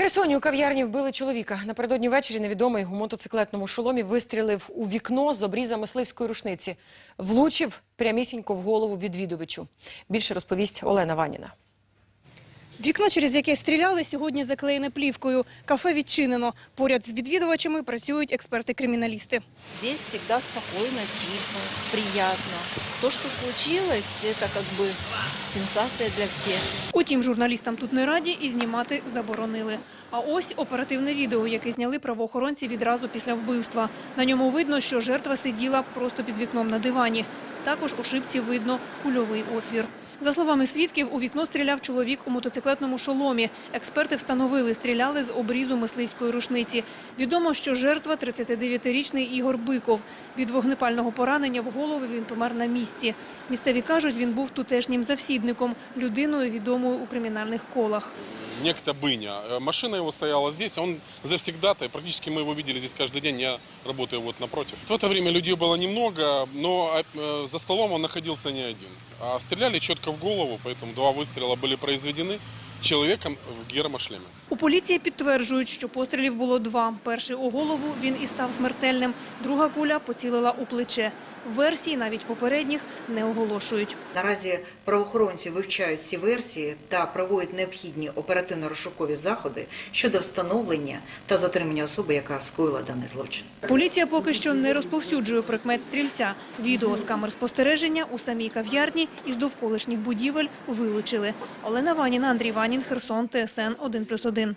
Херсоні у кав'ярні вбили чоловіка. Напередодні ввечері невідомий у мотоциклетному шоломі вистрілив у вікно з обріза мисливської рушниці. Влучив прямісінько в голову відвідувачу. Більше розповість Олена Ваніна. Вікно, через яке стріляли, сьогодні заклеєне плівкою. Кафе відчинено. Поряд з відвідувачами працюють експерти-криміналісти. Здесь всегда спокойно, тихо, приятно. То, что случилось, это как бы сенсация для всех. Утім, журналістам тут не раді і знімати заборонили. А ось оперативне відео, яке зняли правоохоронці відразу після вбивства. На ньому видно, що жертва сиділа просто під вікном на дивані. Також у шибці видно кульовий отвір. За словами свідків, у вікно стріляв чоловік у мотоциклетному шоломі. Експерти встановили, стріляли з обрізу мисливської рушниці. Відомо, що жертва – 39-річний Ігор Биков. Від вогнепального поранення в голову він помер на місці. Місцеві кажуть, він був тутешнім завсідником, людиною відомою у кримінальних колах некто Быня. Э, Машина его стояла здесь, он завсегдатый. Практически мы его видели здесь каждый день, я работаю вот напротив. В это время людей было немного, но э, за столом он находился не один. А стреляли четко в голову, поэтому два выстрела были произведены человеком в гермошлеме. У поліції підтверджують, що пострілів було два. Перший у голову, він і став смертельним. Друга куля поцілила у плече. Версії, навіть попередніх, не оголошують. Наразі правоохоронці вивчають ці версії та проводять необхідні оперативно-розшукові заходи щодо встановлення та затримання особи, яка скоїла даний злочин. Поліція поки що не розповсюджує прикмет стрільця. Відео з камер спостереження у самій кав'ярні із довколишніх будівель вилучили. Олена Ваніна, Андрій Ванін, Херсон, ТСН 1+,1. 1